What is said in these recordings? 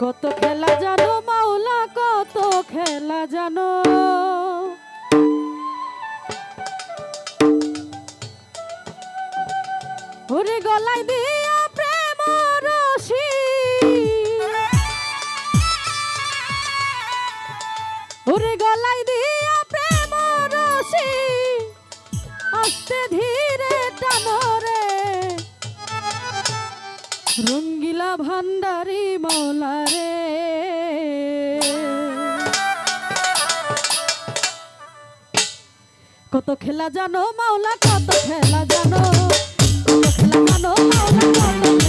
কত খেলা জানো, মাওলা, কত খেলা জানো। ওরে গলায় দিয়া প্রেম রশি। ওরে গলায় দিয়া প্রেম রশি। আস্তে ধীরে টানো রে। রঙ্গিলা ভান্ডারি মৌলা রে। কত খেলা জানো মাওলা কত খেলা জানো, কত খেলা জানো মাওলা কত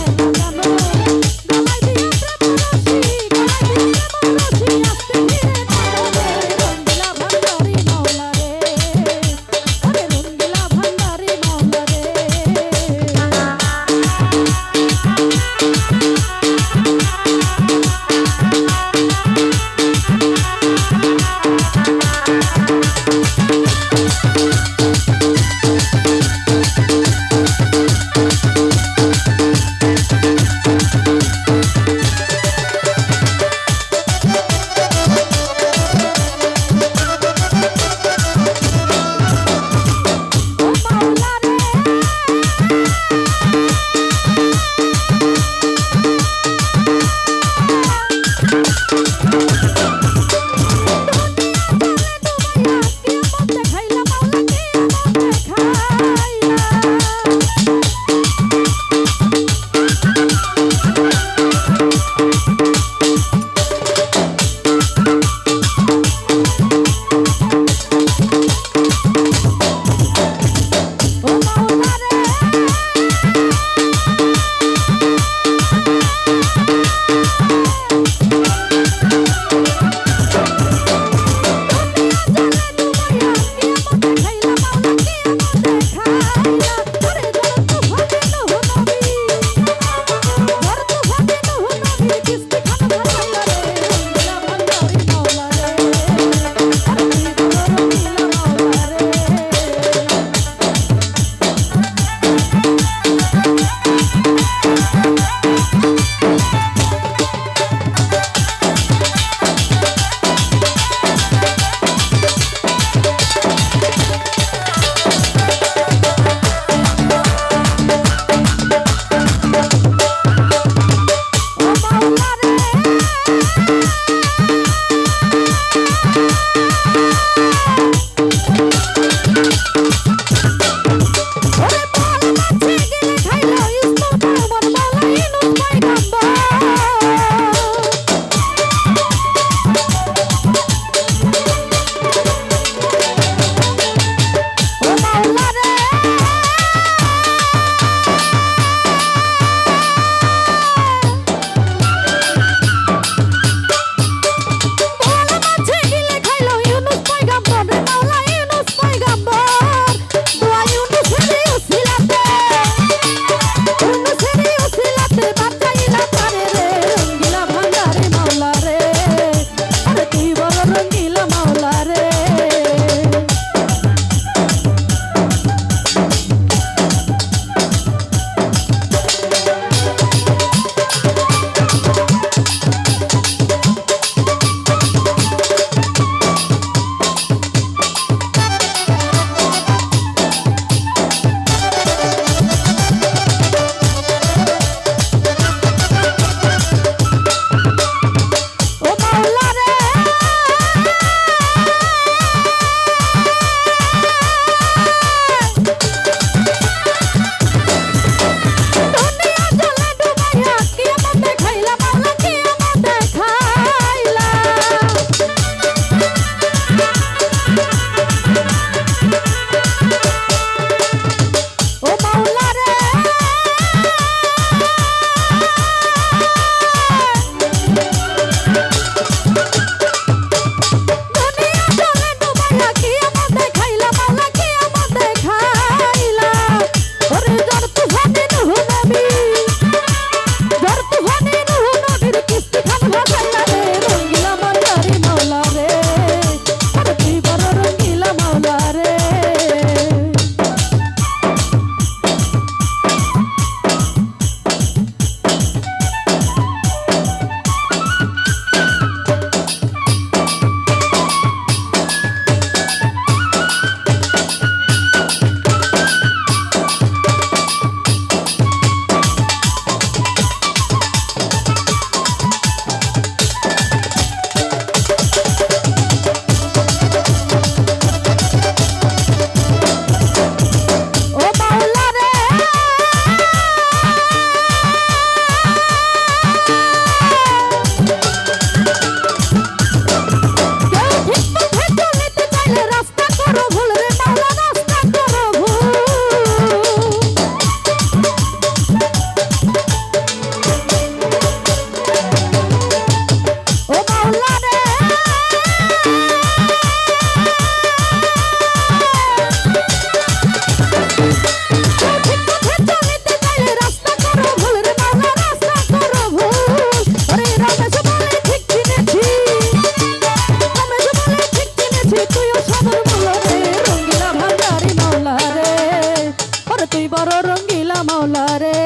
বড় রঙ্গিলা মাওলা রে।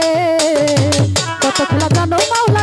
কত খেলা জানো মাওলা